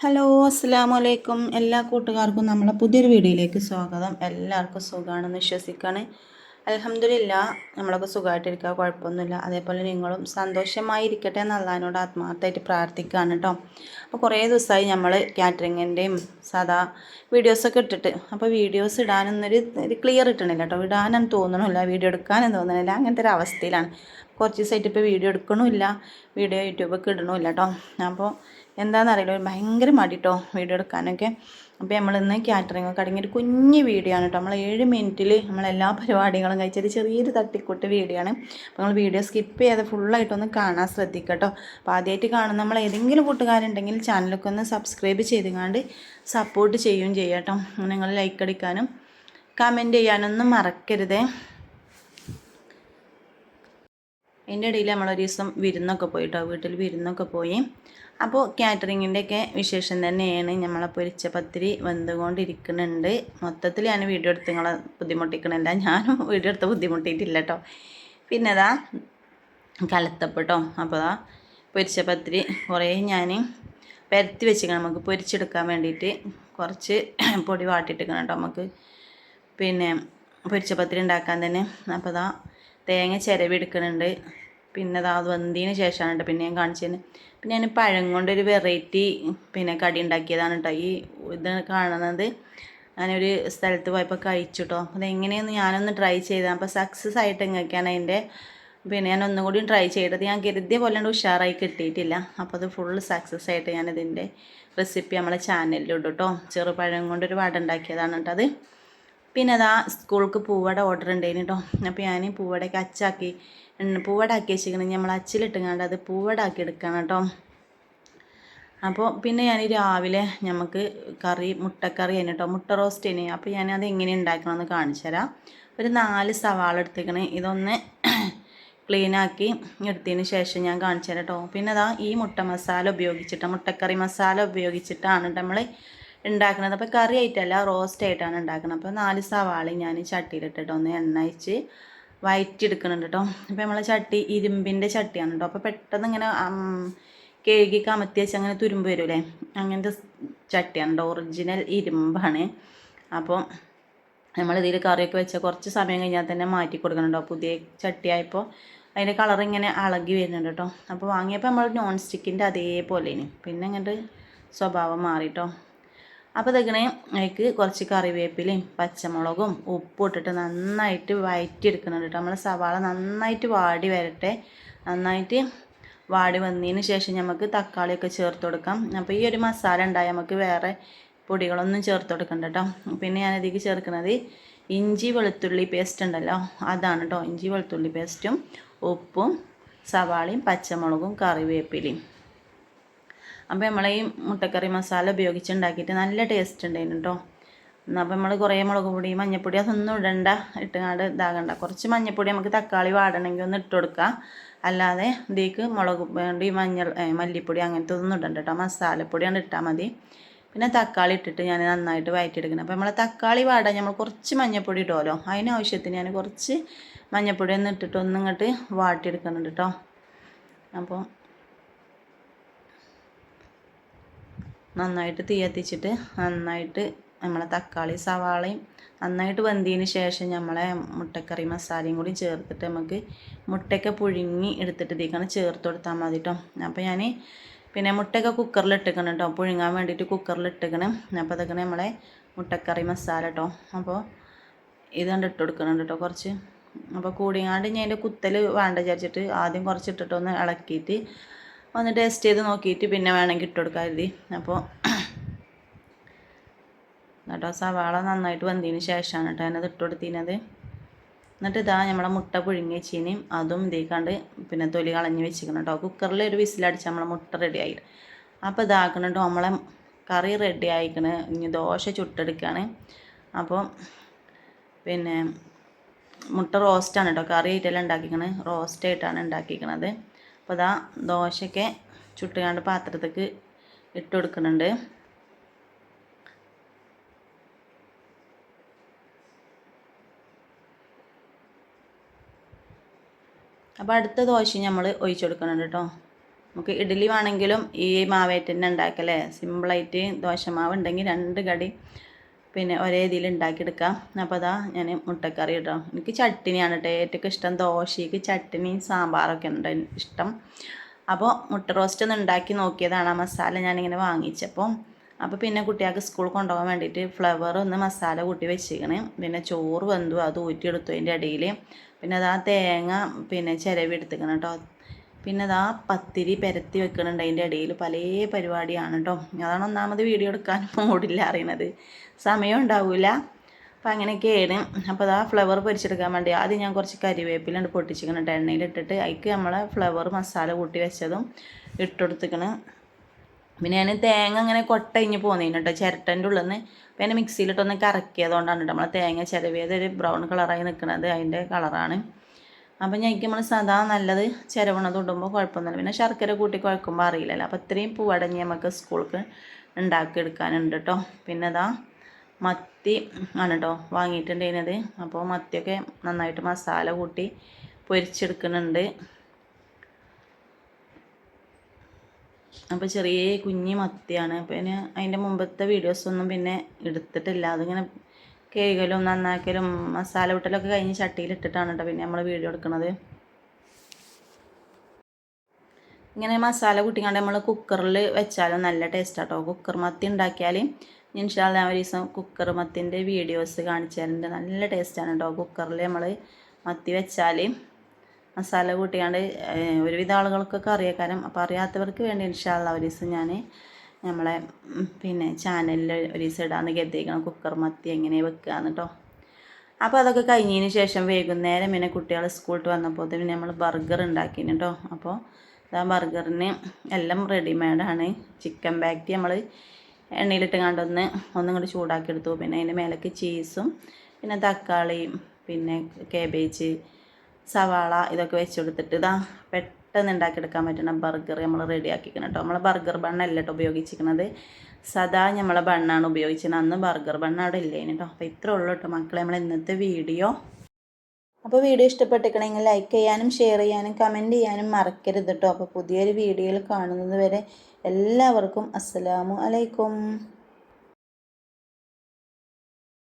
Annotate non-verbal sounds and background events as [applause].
Hello അസ്സാം വലൈക്കും എല്ലാ കൂട്ടുകാർക്കും നമ്മളെ പുതിയൊരു വീഡിയോയിലേക്ക് സ്വാഗതം. എല്ലാവർക്കും സുഖമാണെന്ന് വിശ്വസിക്കുകയാണ് അലഹമില്ല നമ്മളൊക്കെ സുഖമായിട്ടിരിക്കുക കുഴപ്പമൊന്നുമില്ല. അതേപോലെ നിങ്ങളും സന്തോഷമായിരിക്കട്ടെ എന്ന് അള്ളഹാനോട് ആത്മാർത്ഥമായിട്ട് പ്രാർത്ഥിക്കുകയാണ് കേട്ടോ അപ്പോൾ കുറേ ദിവസമായി നമ്മൾ കാറ്ററിങ്ങിന്റെയും സാധാ വീഡിയോസൊക്കെ ഇട്ടിട്ട്. അപ്പോൾ വീഡിയോസ് ഇടാനൊന്നൊരു ഒരു ക്ലിയർ ഇട്ടണില്ല കേട്ടോ ഇടാനും തോന്നണില്ല വീഡിയോ എടുക്കാനും തോന്നണില്ല അങ്ങനത്തെ ഒരു അവസ്ഥയിലാണ്. കുറച്ച് ദിവസമായിട്ട് ഇപ്പോൾ വീഡിയോ എടുക്കണമില്ല വീഡിയോ യൂട്യൂബൊക്കെ ഇടണമില്ല കേട്ടോ അപ്പോൾ എന്താണെന്നറിയില്ല ഒരു ഭയങ്കര മടി കേട്ടോ വീഡിയോ എടുക്കാനൊക്കെ. അപ്പോൾ നമ്മളിന്ന് കാറ്ററിംഗ് ഒക്കെ അടങ്ങിയ ഒരു കുഞ്ഞ് വീഡിയോ ആണ് കേട്ടോ നമ്മൾ ഏഴ് മിനിറ്റിൽ നമ്മളെല്ലാ പരിപാടികളും കഴിച്ചൊരു ചെറിയൊരു തട്ടിക്കൂട്ട് വീഡിയോ ആണ്. അപ്പോൾ നിങ്ങൾ വീഡിയോ സ്കിപ്പ് ചെയ്യാതെ ഫുള്ളായിട്ടൊന്ന് കാണാൻ ശ്രദ്ധിക്കുക കേട്ടോ അപ്പോൾ ആദ്യമായിട്ട് കാണുന്ന നമ്മൾ ഏതെങ്കിലും കൂട്ടുകാരുണ്ടെങ്കിൽ ചാനലൊക്കെ ഒന്ന് സബ്സ്ക്രൈബ് ചെയ്തുകൊണ്ട് സപ്പോർട്ട് ചെയ്യുകയും ചെയ്യാം കേട്ടോ നിങ്ങൾ ലൈക്ക് അടിക്കാനും കമന്റ് ചെയ്യാനൊന്നും മറക്കരുതേ. അതിന്റെ ഇടയിൽ നമ്മളൊരു ദിവസം വിരുന്നൊക്കെ പോയിട്ടോ വീട്ടിൽ വിരുന്നൊക്കെ പോയി. അപ്പോൾ കാറ്ററിങ്ങിന്റെയൊക്കെ വിശേഷം തന്നെയാണ്. നമ്മളെ പൊരിച്ച പത്തിരി വെന്തുകൊണ്ടിരിക്കുന്നുണ്ട്. മൊത്തത്തിൽ ഞാൻ വീഡിയോ എടുത്ത് നിങ്ങളെ ബുദ്ധിമുട്ടിക്കണില്ല ഞാനും വീഡിയോ എടുത്ത് ബുദ്ധിമുട്ടിയിട്ടില്ല കേട്ടോ. പിന്നെ അതാ കലത്തപ്പെട്ടോ അപ്പോൾ അതാ പൊരിച്ച പത്തിരി കുറേ ഞാൻ പരത്തി വെച്ചിരിക്കണം. നമുക്ക് പൊരിച്ചെടുക്കാൻ വേണ്ടിയിട്ട് കുറച്ച് പൊടി വാട്ടിയിട്ടിരിക്കണം കേട്ടോ നമുക്ക്. പിന്നെ പൊരിച്ച പത്തിരി ഉണ്ടാക്കാൻ തന്നെ. അപ്പോൾ അതാ തേങ്ങ ചിരവി എടുക്കുന്നുണ്ട്. പിന്നെ അത് വന്നതിന് ശേഷമാണ് കേട്ടോ പിന്നെ ഞാൻ കാണിച്ചത് പിന്നെ ഞാൻ പഴം കൊണ്ടൊരു വെറൈറ്റി പിന്നെ കടി ഉണ്ടാക്കിയതാണ് കേട്ടോ ഈ ഇത് കാണുന്നത് ഞാനൊരു സ്ഥലത്ത് പോയപ്പോൾ കഴിച്ചു കേട്ടോ അതെങ്ങനെയെന്ന് ഞാനൊന്ന് ട്രൈ ചെയ്താൽ അപ്പോൾ സക്സസ് ആയിട്ട് എങ്ങനെയൊക്കെയാണ് അതിന്റെ പിന്നെ ഞാൻ ഒന്നും കൂടി ട്രൈ ചെയ്തത് ഞാൻ കരുതിയ പോലെ ഉഷാറായി കിട്ടിയിട്ടില്ല. അപ്പോൾ അത് ഫുള്ള് സക്സസ് ആയിട്ട് ഞാനിതിന്റെ റെസിപ്പി നമ്മളെ ചാനലിലിടും കേട്ടോ ചെറുപഴം കൊണ്ടൊരു വട ഉണ്ടാക്കിയതാണ് കേട്ടോ അത്. പിന്നെ അതാ സ്കൂൾക്ക് പൂവട ഓർഡർ ഉണ്ടായിരുന്നു കേട്ടോ അപ്പോൾ ഞാൻ പൂവടയൊക്കെ അച്ചാക്കി പൂവടാക്കി വെച്ചിരിക്കണം. നമ്മൾ അച്ചിലിട്ടുങ്ങാണ്ട് അത് പൂവടാക്കി എടുക്കണം കേട്ടോ അപ്പോൾ പിന്നെ ഞാൻ രാവിലെ നമുക്ക് കറി മുട്ടക്കറി തന്നെ കേട്ടോ മുട്ട റോസ്റ്റ് തന്നെ അപ്പോൾ ഞാൻ അത് എങ്ങനെ ഉണ്ടാക്കണമെന്ന് കാണിച്ചു തരാം. ഒരു നാല് സവാള എടുത്തേക്കണേ. ഇതൊന്ന് [clears throat] ക്ലീനാക്കി എടുത്തതിന് ശേഷം ഞാൻ കാണിച്ചു തരാം കേട്ടോ പിന്നെ അതാ ഈ മുട്ട മസാല ഉപയോഗിച്ചിട്ട് മുട്ടക്കറി മസാല ഉപയോഗിച്ചിട്ടാണ് നമ്മൾ ഉണ്ടാക്കുന്നത്. അപ്പോൾ കറി ആയിട്ടല്ല റോസ്റ്റ് ആയിട്ടാണ് ഉണ്ടാക്കുന്നത്. അപ്പോൾ നാല് സവാള ഞാൻ ചട്ടിയിലിട്ടിട്ട് ഒന്ന് എണ്ണ അയച്ച് വയറ്റിയെടുക്കുന്നുണ്ട് കേട്ടോ അപ്പോൾ നമ്മളെ ചട്ടി ഇരുമ്പിന്റെ ചട്ടിയാണ് കേട്ടോ അപ്പോൾ പെട്ടെന്ന് ഇങ്ങനെ കേകി കമത്തി വെച്ച് അങ്ങനെ തുരുമ്പ് വരൂലേ? അങ്ങനത്തെ ചട്ടിയാണ് കേട്ടോ ഒറിജിനൽ ഇരുമ്പാണ്. അപ്പോൾ നമ്മളിതിൽ കറിയൊക്കെ വെച്ചാൽ കുറച്ച് സമയം കഴിഞ്ഞാൽ തന്നെ മാറ്റി കൊടുക്കണുണ്ടോ പുതിയ ചട്ടിയായപ്പോൾ അതിന്റെ കളർ ഇങ്ങനെ അളകി വരുന്നുണ്ട് കേട്ടോ അപ്പോൾ വാങ്ങിയപ്പോൾ നമ്മൾ നോൺ സ്റ്റിക്കിന്റെ അതേപോലെയാണ്. പിന്നെ ഇങ്ങോട്ട് സ്വഭാവം മാറിട്ടോ അപ്പോൾ ഇതെങ്ങനെ അതിക്ക് കുറച്ച് കറിവേപ്പിലയും പച്ചമുളകും ഉപ്പും ഇട്ടിട്ട് നന്നായിട്ട് വയറ്റിയെടുക്കുന്നുണ്ട് കേട്ടോ. നമ്മൾ സവാള നന്നായിട്ട് വാടി വരട്ടെ. നന്നായിട്ട് വാടി വന്നതിന് ശേഷം നമുക്ക് തക്കാളിയൊക്കെ ചേർത്ത് കൊടുക്കാം. അപ്പോൾ ഈ ഒരു മസാല ഉണ്ടായാൽ നമുക്ക് വേറെ പൊടികളൊന്നും ചേർത്ത് കൊടുക്കണ്ട കേട്ടോ. പിന്നെ ഞാനതിലേക്ക് ചേർക്കുന്നത് ഇഞ്ചി വെളുത്തുള്ളി പേസ്റ്റ് ഉണ്ടല്ലോ അതാണ് കേട്ടോ. ഇഞ്ചി വെളുത്തുള്ളി പേസ്റ്റും ഉപ്പും സവാളയും പച്ചമുളകും കറിവേപ്പിലയും. അപ്പോൾ നമ്മൾ ഈ മുട്ടക്കറി മസാല ഉപയോഗിച്ച് ഉണ്ടാക്കിയിട്ട് നല്ല ടേസ്റ്റ് ഉണ്ടായിരുന്നു കേട്ടോ അപ്പോൾ നമ്മൾ കുറേ മുളക് പൊടി മഞ്ഞൾപ്പൊടി അതൊന്നും ഇടണ്ട. ഇട്ടുകാണ്ട് ഇതാകണ്ട. കുറച്ച് മഞ്ഞൾപ്പൊടി നമുക്ക് തക്കാളി വാടണമെങ്കിൽ ഒന്ന് ഇട്ട് കൊടുക്കുക അല്ലാതെ ഇതിലേക്ക് മുളക് പൊടി മഞ്ഞൾ മല്ലിപ്പൊടി അങ്ങനത്തെ ഒന്നും ഇടണ്ട കേട്ടോ മസാലപ്പൊടിയാണ് ഇട്ടാൽ മതി. പിന്നെ തക്കാളി ഇട്ടിട്ട് ഞാൻ നന്നായിട്ട് വഴറ്റിയെടുക്കണം അപ്പോൾ നമ്മൾ തക്കാളി വാടാൻ നമ്മൾ കുറച്ച് മഞ്ഞൾപ്പൊടി ഇടുമല്ലോ അതിനാവശ്യത്തിന് ഞാൻ കുറച്ച് മഞ്ഞൾപ്പൊടി ഒന്ന് ഇട്ടിട്ട് ഒന്നിങ്ങോട്ട് വാട്ടിയെടുക്കുന്നുണ്ട് കേട്ടോ അപ്പോൾ നന്നായിട്ട് തീ കത്തിച്ചിട്ട് നന്നായിട്ട് നമ്മളെ തക്കാളി സവാളയും നന്നായിട്ട് വെന്തതിന് ശേഷം നമ്മളെ മുട്ടക്കറി മസാലയും കൂടി ചേർത്തിട്ട് നമുക്ക് മുട്ടയൊക്കെ പുഴുങ്ങി എടുത്തിട്ട് ഇതിക്കാണ് ചേർത്ത് കൊടുത്താൽ മതി കേട്ടോ അപ്പോൾ ഞാൻ പിന്നെ മുട്ടയൊക്കെ കുക്കറിൽ ഇട്ടിക്കണം കേട്ടോ പുഴുങ്ങാൻ വേണ്ടിയിട്ട് കുക്കറിൽ ഇട്ടിക്കണം. അപ്പോൾ അതൊക്കെ നമ്മളെ മുട്ടക്കറി മസാല കേട്ടോ അപ്പോൾ ഇതുകൊണ്ട് ഇട്ട് കൊടുക്കണം കേട്ടോ കുറച്ച്. അപ്പോൾ കൂടിയാണ്ട് ഞാൻ അതിന്റെ കുത്തൽ വേണ്ട വിചാരിച്ചിട്ട് ആദ്യം കുറച്ച് ഇട്ടിട്ടൊന്ന് ഇളക്കിയിട്ട് ഒന്ന് ടേസ്റ്റ് ചെയ്ത് നോക്കിയിട്ട് പിന്നെ വേണമെങ്കിൽ ഇട്ട് കൊടുക്കാൻ കരുതി. അപ്പോൾ എന്നിട്ടോ സവാള നന്നായിട്ട് വന്നതിന് ശേഷമാണ് കേട്ടോ ഞാനത് ഇട്ട് എന്നിട്ട് ഇതാ നമ്മളെ മുട്ട പുഴുങ്ങി വെച്ചിനും. അതും ഇതേക്കാണ്ട് പിന്നെ തൊലി കളഞ്ഞ് വെച്ചിരിക്കണം കേട്ടോ. കുക്കറിൽ ഒരു വിസിലടിച്ച് നമ്മളെ മുട്ട റെഡി ആയി അപ്പോൾ ഇതാക്കണം കേട്ടോ നമ്മളെ കറി റെഡി ആയിക്കണ്. ഇനി ദോശ ചുട്ടെടുക്കുകയാണ് അപ്പോൾ പിന്നെ മുട്ട റോസ്റ്റാണ് കേട്ടോ. കറി ആയിട്ടെല്ലാം ഉണ്ടാക്കിക്കണത് റോസ്റ്റായിട്ടാണ് ഉണ്ടാക്കിക്കണത്. അപ്പോൾ ഇതാ ദോശയൊക്കെ ചുട്ടുകാണ്ട് പാത്രത്തേക്ക് ഇട്ട് കൊടുക്കുന്നുണ്ട്. അപ്പോൾ അടുത്ത ദോശ നമ്മൾ ഒഴിച്ചു കൊടുക്കുന്നുണ്ട് കേട്ടോ നമുക്ക് ഇഡ്ഡലി വേണമെങ്കിലും ഈ മാവേറ്റ് തന്നെ ഉണ്ടാക്കല്ലേ? സിമ്പിളായിട്ട് ദോശമാവ് ഉണ്ടെങ്കിൽ രണ്ട് കടി പിന്നെ ഒരേ ഇതിൽ ഉണ്ടാക്കിയെടുക്കാം. അപ്പോൾ അതാ ഞാൻ മുട്ടക്കറി ഇടാം. എനിക്ക് ചട്ടിനിയാണ് കേട്ടോ ഏറ്റവും ഇഷ്ടം. ദോശയ്ക്ക് ചട്ടിനിയും സാമ്പാറൊക്കെ ഉണ്ട് ഇഷ്ടം. അപ്പോൾ മുട്ട റോസ്റ്റ് ഒന്ന് ഉണ്ടാക്കി നോക്കിയതാണ് ആ മസാല ഞാനിങ്ങനെ വാങ്ങിച്ചപ്പോൾ അപ്പോൾ പിന്നെ കുട്ടികൾക്ക് സ്കൂൾ കൊണ്ടുപോകാൻ വേണ്ടിയിട്ട് ഫ്ലവർ ഒന്ന് മസാല കൂട്ടി വെച്ചിരിക്കണേ പിന്നെ ചോറ് വെന്തു അത് ഊറ്റിയെടുത്തു അതിന്റെ ഇടയിൽ പിന്നെ അതാ തേങ്ങ പിന്നെ ചിരവി എടുത്തിക്കണം കേട്ടോ പിന്നെ അതാ പത്തിരി പെരത്തി വെക്കുന്നുണ്ട് അതിന്റെ ഇടയിൽ പല പരിപാടിയാണ് കേട്ടോ അതാണ് ഒന്നാമത് വീഡിയോ എടുക്കാൻ [laughs] മൂടില്ല അറിയണത്. സമയം ഉണ്ടാവില്ല അപ്പം അങ്ങനെയൊക്കെയാണ്. അപ്പോൾ അതാ ഫ്ലവർ പൊരിച്ചെടുക്കാൻ വേണ്ടി ആദ്യം ഞാൻ കുറച്ച് കരിവേപ്പിലുണ്ട് പൊട്ടിച്ചിരിക്കുന്നുണ്ട് എണ്ണയിലിട്ടിട്ട് അതിക്ക് നമ്മളെ ഫ്ലവർ മസാല കൂട്ടി വെച്ചതും ഇട്ടെടുത്തിക്കണം. പിന്നെ ഞാൻ തേങ്ങ അങ്ങനെ കൊട്ടയിഞ്ഞ് പോകുന്നതിന് കേട്ടോ ചിരട്ടന്റെ ഉള്ളിൽ പിന്നെ മിക്സിയിലിട്ടൊന്ന് കറക്കിയതുകൊണ്ടാണ് കേട്ടോ നമ്മളെ തേങ്ങ ചിരവിയത് ഒരു ബ്രൗൺ കളറായി നിൽക്കുന്നത് അതിന്റെ കളറാണ് അപ്പം ഞങ്ങൾക്ക് നമ്മൾ സാധാ നല്ലത് ചിരവണത് ഇടുമ്പോൾ കുഴപ്പമൊന്നുമില്ല പിന്നെ ശർക്കര കൂട്ടി കുഴക്കുമ്പോൾ അറിയില്ലല്ലോ. അപ്പോൾ ഇത്രയും പൂവടഞ്ഞ് നമുക്ക് സ്കൂൾക്ക് ഉണ്ടാക്കിയെടുക്കാനുണ്ട് കേട്ടോ പിന്നെ അതാ മത്തി ആണ് കേട്ടോ വാങ്ങിയിട്ടുണ്ടായിരുന്നത്. അപ്പോൾ മത്തിയൊക്കെ നന്നായിട്ട് മസാല കൂട്ടി പൊരിച്ചെടുക്കുന്നുണ്ട്. അപ്പോൾ ചെറിയ കുഞ്ഞി മത്തിയാണ്. പിന്നെ അതിന്റെ മുമ്പത്തെ വീഡിയോസൊന്നും പിന്നെ എടുത്തിട്ടില്ല. അതിങ്ങനെ കേകലും നന്നാക്കലും മസാല വിട്ടലൊക്കെ കഴിഞ്ഞ് ചട്ടിയിലിട്ടിട്ടാണ് കേട്ടോ പിന്നെ നമ്മൾ വീഡിയോ എടുക്കുന്നത് ഇങ്ങനെ മസാല കൂട്ടിക്കാണ്ട് നമ്മൾ കുക്കറിൽ വെച്ചാലും നല്ല ടേസ്റ്റ് കേട്ടോ കുക്കർ മത്തി ഉണ്ടാക്കിയാൽ ഇൻഷാല്ല ഒരു ദിവസം കുക്കർ മത്തിന്റെ വീഡിയോസ് കാണിച്ചു തരുന്നുണ്ട് നല്ല ടേസ്റ്റാണ് കേട്ടോ കുക്കറിൽ നമ്മൾ മത്തി വെച്ചാൽ മസാല കൂട്ടിയാണ്ട് ഒരുവിധ ആളുകൾക്കൊക്കെ അറിയാക്കാരം. അപ്പോൾ അറിയാത്തവർക്ക് വേണ്ടി ഇൻഷാല്ല ഒരു ദിവസം ഞാൻ നമ്മളെ പിന്നെ ചാനലിൽ ഒരു ദിവസം ഇടാന്ന് കരുതിയിരിക്കണം. കുക്കർ മത്തി എങ്ങനെ വെക്കുകയെന്ന് കേട്ടോ അപ്പോൾ അതൊക്കെ കഴിഞ്ഞതിന് ശേഷം വൈകുന്നേരം പിന്നെ കുട്ടികൾ സ്കൂളിൽ വന്നപ്പോൾ പിന്നെ നമ്മൾ ബർഗർ ഉണ്ടാക്കിന് കേട്ടോ അപ്പോൾ ആ ബർഗറിന് എല്ലാം റെഡിമെയ്ഡാണ് ചിക്കൻ ബാക്കി നമ്മൾ എണ്ണയിലിട്ട് കണ്ടൊന്ന് ഒന്നും കൂടി ചൂടാക്കി എടുത്തു. പിന്നെ അതിന്റെ മേലേക്ക് ചീസും പിന്നെ തക്കാളിയും പിന്നെ കേബേജ് സവാള ഇതൊക്കെ വെച്ചെടുത്തിട്ട് ഇതാ പെട്ടെന്ന് ഉണ്ടാക്കിയെടുക്കാൻ പറ്റുന്ന ബർഗർ നമ്മൾ റെഡിയാക്കിക്കണം കേട്ടോ നമ്മൾ ബർഗർ ബണ്ണല്ല കേട്ടോ ഉപയോഗിച്ചിരിക്കുന്നത് സദാ നമ്മളെ ബണ്ണാണ് ഉപയോഗിച്ചത്. അന്ന് ബർഗർ ബണ്ണ് അവിടെ ഇല്ലേന് കേട്ടോ അപ്പോൾ ഇത്രേ ഉള്ളൂ കേട്ടോ മക്കളെ നമ്മൾ ഇന്നത്തെ വീഡിയോ. അപ്പോൾ വീഡിയോ ഇഷ്ടപ്പെട്ടിരിക്കണമെങ്കിൽ ലൈക്ക് ചെയ്യാനും ഷെയർ ചെയ്യാനും കമന്റ് ചെയ്യാനും മറക്കരുത് കേട്ടോ അപ്പോൾ പുതിയൊരു വീഡിയോയിൽ കാണുന്നത് വരെ എല്ലാവർക്കും അസ്സലാമു അലൈക്കും.